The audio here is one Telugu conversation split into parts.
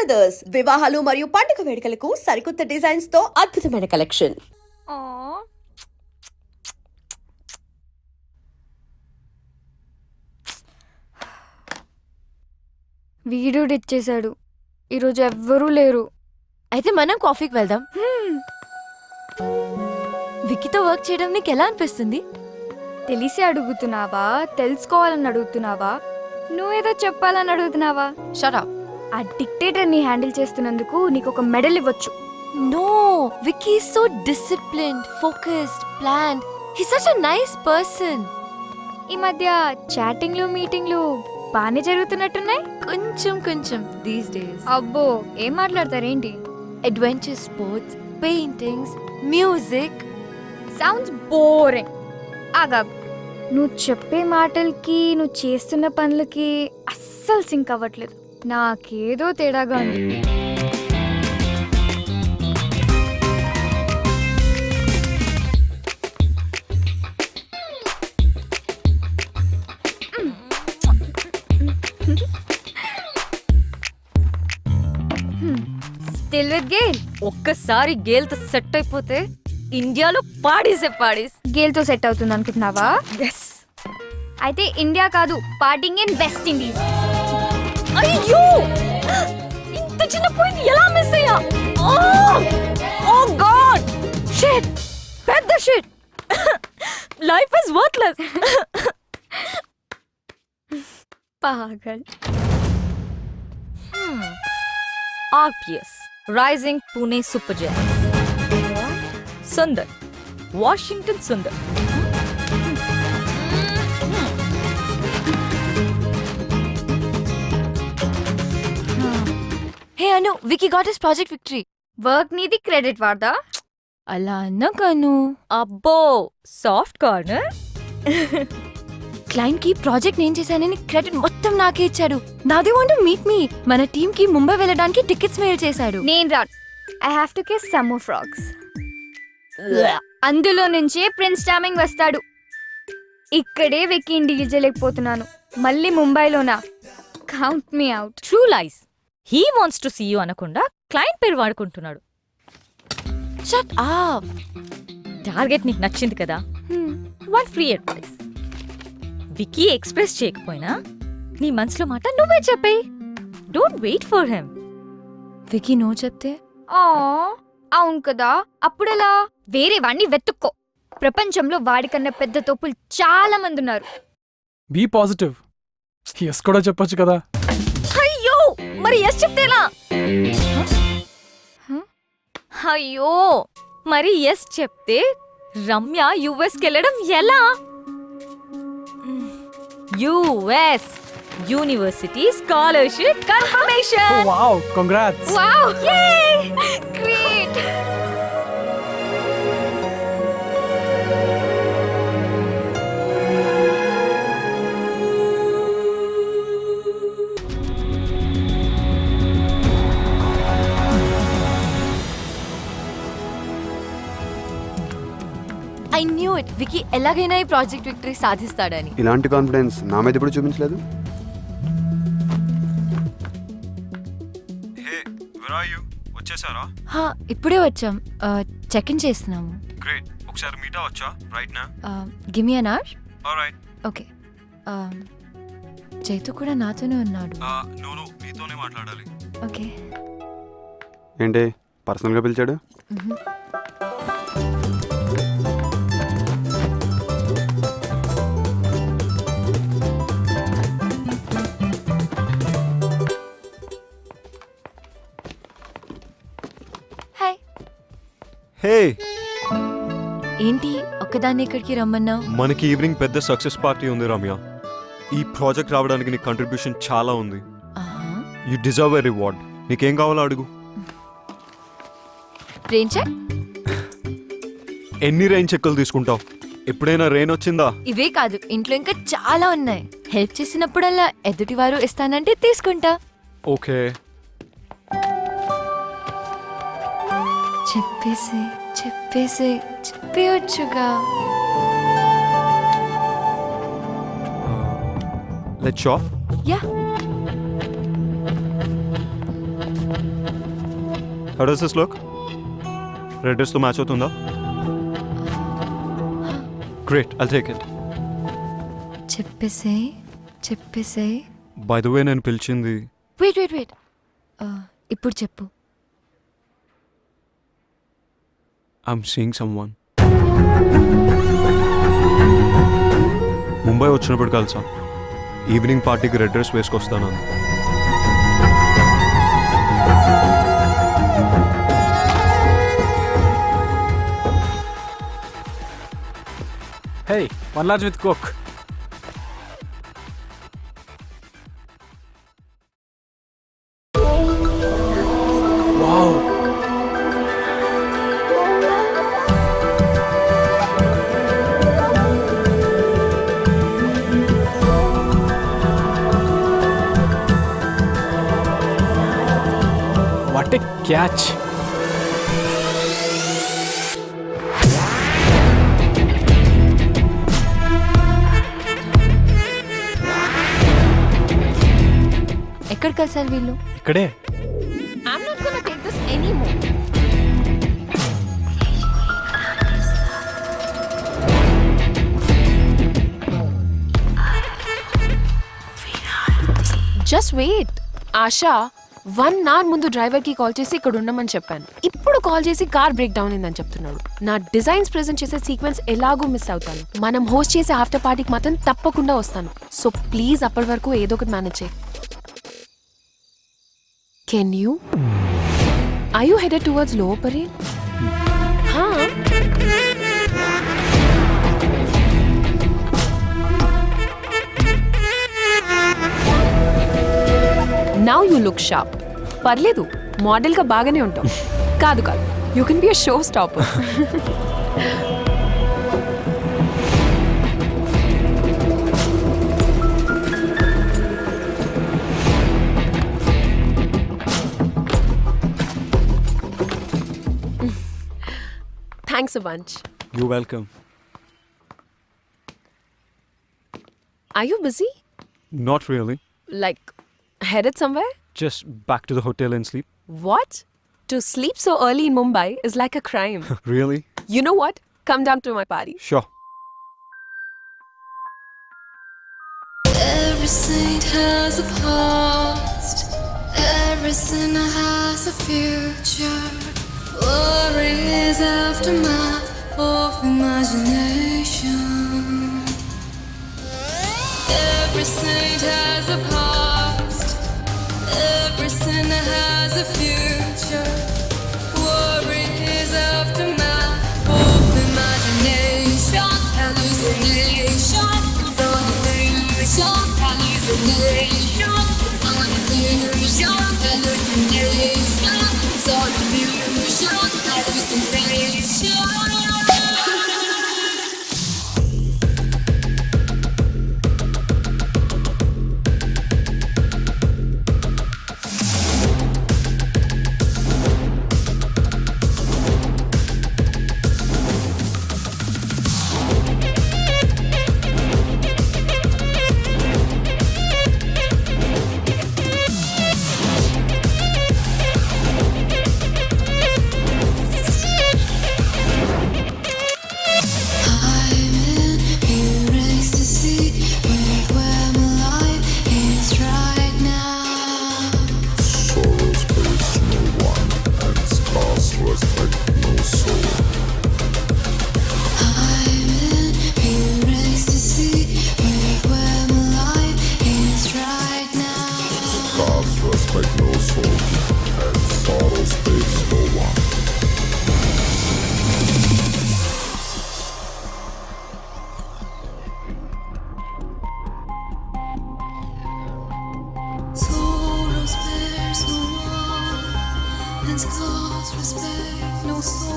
బ్రదర్స్ వివాహాలు మరియు పండుగ వేడుకలకు సరికొత్త డిజైన్స్తో అద్భుతమైన కలెక్షన్ వీడియోడు ఇచ్చేశాడు ఈరోజు ఎవ్వరూ లేరు. అయితే మనం కాఫీకి వెళ్దాం. విక్కీతో వర్క్ చేయడం నీకు ఎలా అనిపిస్తుంది? తెలిసి అడుగుతున్నావా? తెలుసుకోవాలని అడుగుతున్నావా? నువ్వేదో చెప్పాలని అడుగుతున్నావా? షరా ఆ డిక్టేటర్ని హ్యాండిల్ చేస్తున్నందుకు నీకు ఒక మెడల్ ఇవ్వచ్చు no Vicky so disciplined focused planned he such a nice person ఈ మధ్య చాటింగ్లు మీటింగ్లు బాగానే జరుగుతున్నట్టున్నాయి? కొంచెం కొంచెం దీస్ డేస్ అబ్బో ఏం మాట్లాడతారేంటి? Adventure sports paintings music sounds boring ఆగా నువ్వు చెప్పే మాటలకి నువ్వు చేస్తున్న పనులకి అస్సలు సింక్ అవ్వట్లేదు. నాకేదో తేడాగా ఉంది స్టిల్ విత్ గేల్. ఒక్కసారి గేల్తో సెట్ అయిపోతే ఇండియాలో పాడేసే పాడేస్. గేల్తో సెట్ అవుతుంది అనుకుంటున్నావా? ఎస్ అయితే ఇండియా కాదు పార్టింగ్ ఇన్ వెస్ట్ ఇండీస్ అయ్యో ఇంత చిన్న పాయింట్ ఎలా మిస్ అయ్యా? ఓ! గాడ్! షిట్ పెద్ద shit life is worthless Paagal. RPS rising Pune super giants Sundar Washington Sundar hey Anu Vicky got is project victory. Work నీది క్రెడిట్ వాడదా అలా అన్నకను. అబ్బో సాఫ్ట్ కార్నర్? క్లయింట్కి ప్రాజెక్ట్ నేను చేశానని క్రెడిట్ మొత్తం నాకే ఇచ్చాడు. నాది వాంట్ మీట్ మీ. మన టీమ్కి ముంబై వెళ్ళడానికి టికెట్స్ మెయిల్ చేశాడు. నేను rot I have to kiss some frogs అందులో నుంచే ప్రిన్స్ టామింగ్ వస్తాడు. ఇక్కడే వెక్కి డీల్ చేయలేకపోతున్నాను. మళ్ళీ ముంబైలోనా? Count me out true lies he wants to see you అనకుండా క్లయింట్ పేరు వాడుకుంటున్నాడు. షట్ అప్ టార్గెట్ నీకు నచ్చింది కదా. One free advice Vicky express చేయకపోయినా నీ మనసులో మాట నువ్వే చెప్పేయి don't wait for him Vicky no చెప్తే? ఆ అవును కదా. అప్పుడెలా? వేరే వాడిని వెతుక్కో. ప్రపంచంలో వాడికన్నా పెద్ద తోపులు చాలా మంది ఉన్నారు. బీ పాజిటివ్ ఎస్ కూడా చెప్పొచ్చు కదా. మరి ఎస్ చెప్తేలా అయ్యో మరి ఎస్ చెప్తే రమ్య యుఎస్కి వెళ్ళడం ఎలా? US university scholarship confirmation. Wow congrats wow great I knew it Vicky ఎలాగైనా ఈ ప్రాజెక్ట్ విక్టరీ సాధిస్తాడని. ఇలాంటి కాన్ఫిడెన్స్ నా మీద ఎప్పుడు చూపించలేదు? వచ్చేసారా? హా, ఇప్పుడే వచ్చాం. చెక్ ఇన్ చేస్తున్నాము. గ్రేట్ ఒకసారి మీట్ అవ్వచ్చా? రైట్ నా gimme an hour alright okay Chaitu కూడా నాతోనే ఉన్నాడు. నోను నీతోనే మాట్లాడాలి. ఓకే ఏంటి? పర్సనల్గా పిలిచాడు? హే! ఏంటి? ఒక్కదాన్ని ఇక్కడికి రమ్మన్నావు? మనకి ఈవినింగ్ పెద్ద సక్సెస్ పార్టీ ఉంది రమ్య. ఈ ప్రాజెక్ట్ రావడానికి నీ కంట్రిబ్యూషన్ చాలా ఉంది. యు డిజర్వ్ ఎ రివార్డ్ నీకేం కావాలో అడుగు. రెయిన్ చెక్ ఎన్ని రైన్ చెక్కులు తీసుకుంటావు? ఎప్పుడైనా రెయిన్ వచ్చిందా? ఇవే కాదు ఇంట్లో ఇంకా చాలా ఉన్నాయి. హెల్ప్ చేసినప్పుడల్లా ఎదుటివారు ఇస్తానంటే తీసుకుంటా. ఓకే. చెప్పేసి చెప్పేసి చెప్పేయొచ్చుగా. Let shop yeah. How does this look red డ్రెస్తో match అవుతుందా? గ్రేట్ ఐల్ టేక్ ఇట్ చెప్పేసే చెప్పేసే. బై ద వే నేను పిలిచింది వెయిట్ వెయిట్ వెయిట్ ఇప్పుడు చెప్పు. I'm seeing some one Mumbai వచ్చినప్పుడు కలిసా ఈవినింగ్ పార్టీకి red dress వేసుకొస్తాను hey one large with coke catch ఎక్కడ కలిసారు వీళ్ళు? ఇక్కడే. Just wait Asha one hour ముందు డ్రైవర్కి కాల్ చేసి ఇక్కడ ఉండమని చెప్పాను. ఇప్పుడు కాల్ చేసి కార్ బ్రేక్ డౌన్ అయిందని చెప్తున్నాడు. నా డిజైన్స్ ప్రెజెంట్ చేసే సీక్వెన్స్ ఎలాగో మిస్ అవుతాను. మనం హోస్ట్ చేసే ఆఫ్టర్ పార్టీకి మాత్రం తప్పకుండా వస్తాను. సో ప్లీజ్ అప్పటి వరకు ఏదో ఒకటి మేనేజ్ చేయి. Can you I you headed towards లోపరే parade now you look sharp పర్లేదు మోడల్గా బాగానే ఉంటావు. కాదు కాదు you can be a show stopper thanks bunch you welcome I you busy not really like Headed somewhere? Just back to the hotel and sleep. What? To sleep so early in Mumbai is like a crime. really? You know what? Come down to my party. Sure. Every saint has a past. Every sinner has a future. Worry is aftermath of imagination. sou.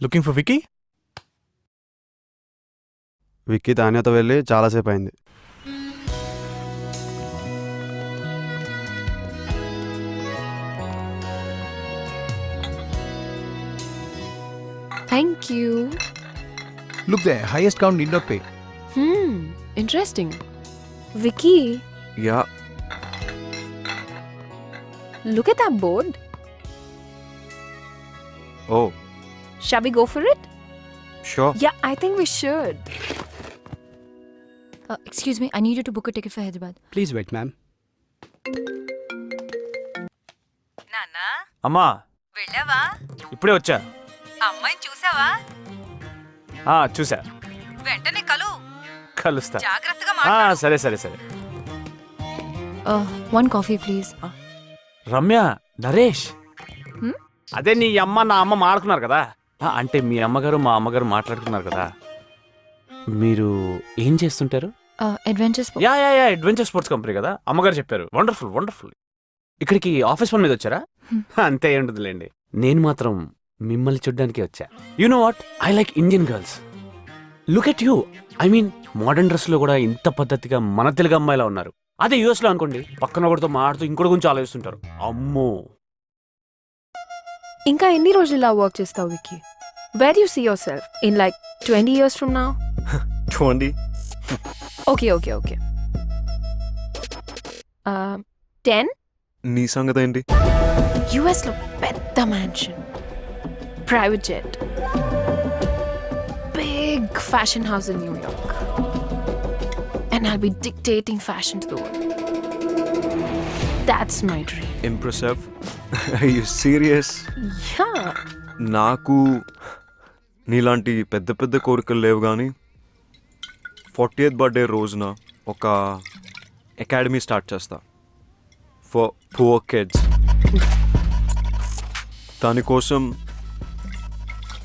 Looking for Vicky Vicky తాన్యతో వెళ్ళి చాలాసేపు అయింది. Thank you look the highest count not pay Hmm, interesting Vicky ya look at that board oh shall we go for it sure ya I think we should excuse me I need to book ticket for Hyderabad please wait ma'am నాన్నా? అమ్మా. వెళ్ళావా? ఇప్పుడే వచ్చా. అమ్మాయిని చూసావా? ఆ, చూసా. వెంటనే కలు. కలుస్తా. జాగ్రత్తగా ఆ, సరే సరే సరే. One coffee please Ramya Naresh. Hmm? అదే నీ అమ్మ నా అమ్మ మాట్లాడుకున్నారు కదా. అంటే మీ అమ్మగారు మా అమ్మగారు మాట్లాడుకున్నారు కదా. మీరు ఏం చేస్తుంటారు? Adventures ya ya ya adventure sports company కదా. అమ్మగారు చెప్పారు. వండర్ఫుల్ వండర్ఫుల్ ఇక్కడికి ఆఫీస్ పని మీద వచ్చారా. అంతే ఉంటుందిలేండి. నేను మాత్రం మిమ్మల్ని చూడ్డానికి వచ్చా. You know what I like Indian girls look at you I mean modern డ్రెస్లో కూడా ఇంత పద్ధతిగా మన తెలుగు అమ్మాయిలా ఉన్నారు. అదే యూఎస్లో అనుకోండి పక్కన ఒకటితో మాడుతూ ఇంకోటి గురించి ఆలోచిస్తుంటారు. అమ్మో! ఇంకా ఎన్ని రోజులు ఇలా వర్క్ చేస్తావు Vicky where you see yourself in like twenty years from నా twenty okay okay okay ten నీ సంగతి ఏంటి? యుఎస్లో పెద్ద mansion private jet big fashion house in New York and I'll be dictating fashion to the world that's my dream impressive you serious yeah నాకు నీలాంటి పెద్ద పెద్ద కోరికలు లేవు కానీ ఫార్టీయత్ బర్త్డే రోజున ఒక అకాడమీ స్టార్ట్ చేస్తా. ఫర్ పువర్ కిడ్స్ దానికోసం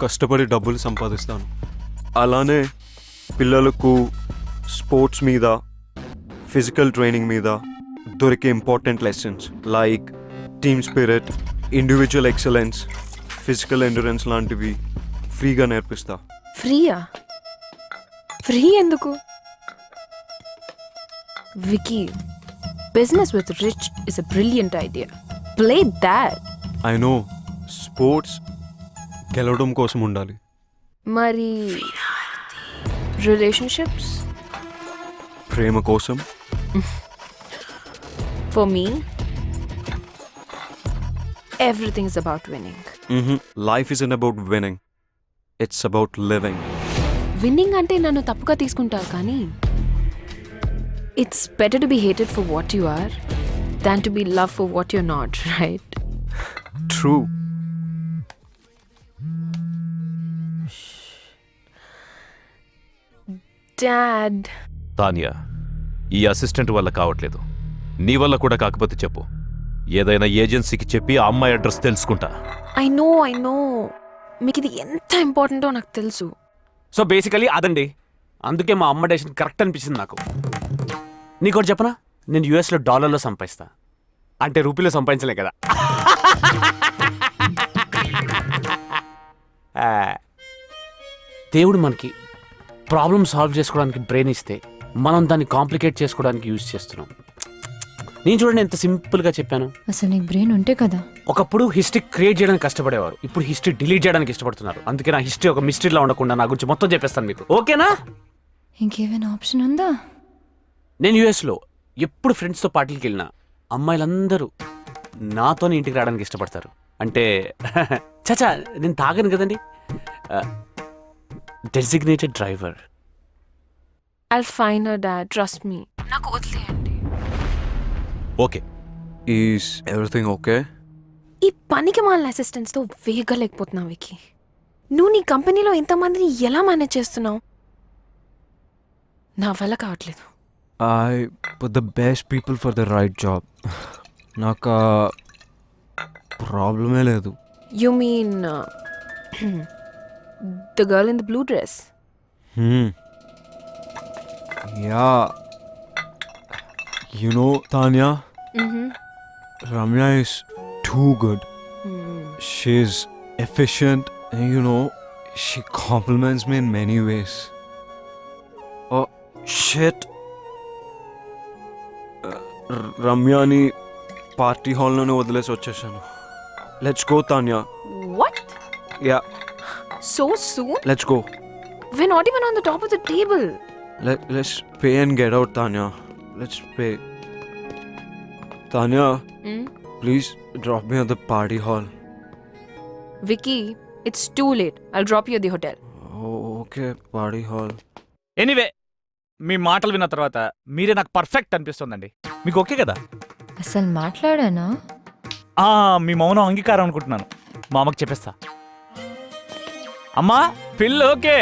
కష్టపడి డబ్బులు సంపాదిస్తాను. అలానే పిల్లలకు స్పోర్ట్స్ మీద ఫిజికల్ ట్రైనింగ్ మీద దొరికే important lessons like team spirit individual excellence physical endurance లాంటివి ఫ్రీగా నేర్పిస్తా. ఫ్రీయా ఫ్రీ ఎందుకు? Vicky business with rich is a brilliant idea play that I know sports గెలవడం కోసం ఉండాలి. మరి రిలేషన్షిప్స్ ప్రేమ కోసం? For me everything is about winning life is in about winning it's about living winning అంటే నన్ను తప్పుగా తీసుకుంటారు కానీ it's better to be hated for what you are than to be love for what you not right true dad Tanya ఈ అసిస్టెంట్ వల్ల కావట్లేదు. నీ వల్ల కూడా కాకపోతే చెప్పు. ఏదైనా ఏజెన్సీకి చెప్పి ఆ అమ్మాయి అడ్రస్ తెలుసుకుంటా. I know I know. మీకు ఇది ఎంత ఇంపార్టెంటో నాకు తెలుసు. సో బేసికలీ అదండి. అందుకే మా అమ్మ డెసిషన్ కరెక్ట్ అనిపించింది నాకు. నీకోటి చెప్పనా? నేను యూఎస్లో డాలర్లో సంపాదిస్తా. అంటే రూపీలో సంపాదించలే కదా. ఆ, దేవుడు మనకి ప్రాబ్లమ్ సాల్వ్ చేసుకోవడానికి బ్రెయిన్ ఇస్తే మనం దాన్ని కాంప్లికేట్ చేసుకోవడానికి యూజ్ చేస్తున్నాం. నేను చూడండి ఎంత సింపుల్గా చెప్పాను. అసలు నీకు బ్రెయిన్ ఉంటే కదా. ఒకప్పుడు హిస్టరీ క్రియేట్ చేయడానికి కష్టపడేవారు. ఇప్పుడు హిస్టరీ డిలీట్ చేయడానికి ఇష్టపడుతున్నారు. అందుకే నా హిస్టరీ ఒక మిస్టరీలా ఉండకుండా నా గురించి మొత్తం చెప్పేస్తాను మీకు. ఓకేనా? ఇంకేమైనా ఆప్షన్ ఉందా? నేను యూఎస్లో ఎప్పుడు ఫ్రెండ్స్తో పార్టీకి వెళ్ళినా అమ్మాయిలందరూ నాతోనే ఇంటికి రావడానికి ఇష్టపడతారు. అంటే చచా నేను తాగను కదండి. Designated driver I'll fine dad trust me నాకు వదిలేయండి. ఓకే. ఈస్ ఎవ్రీథింగ్ ఓకే ఈ పనికి మాలిన అసిస్టెంట్స్తో వేగలేకపోతున్నావు వికి నువ్వు నీ కంపెనీలో ఇంతమందిని ఎలా మేనేజ్ చేస్తున్నావు? నా వల్ల కావట్లేదు. I put the best people for the right job నాకు ప్రాబ్లమే లేదు. You mean the girl in the blue dress ya You know, Tanya, Mm-hmm. Ramya is too good. She's efficient, and you know, she compliments me in many ways. Oh, shit. రమ్యాని party హాల్లోనే వదిలేసి వచ్చేసాను let's go Tanya What? Yeah So soon? Let's go We're not even on the top of the table. Let's pay and get out Tanya Let's pay Tanya Mm? Please drop me at the party hall Vicky, it's too late. I'll drop you at the hotel. Okay party hall anyway మీ మాటలు విన్న తర్వాత మీరే నాకు పర్ఫెక్ట్ అనిపిస్తుందండి. మీకు ఓకే కదా? అసలు మాట్లాడానా? ఆ, మీ మౌనం అంగీకారం అనుకుంటున్నాను. మా అమ్మకి చెప్పేస్తా. అమ్మా పిల్ల ఓకే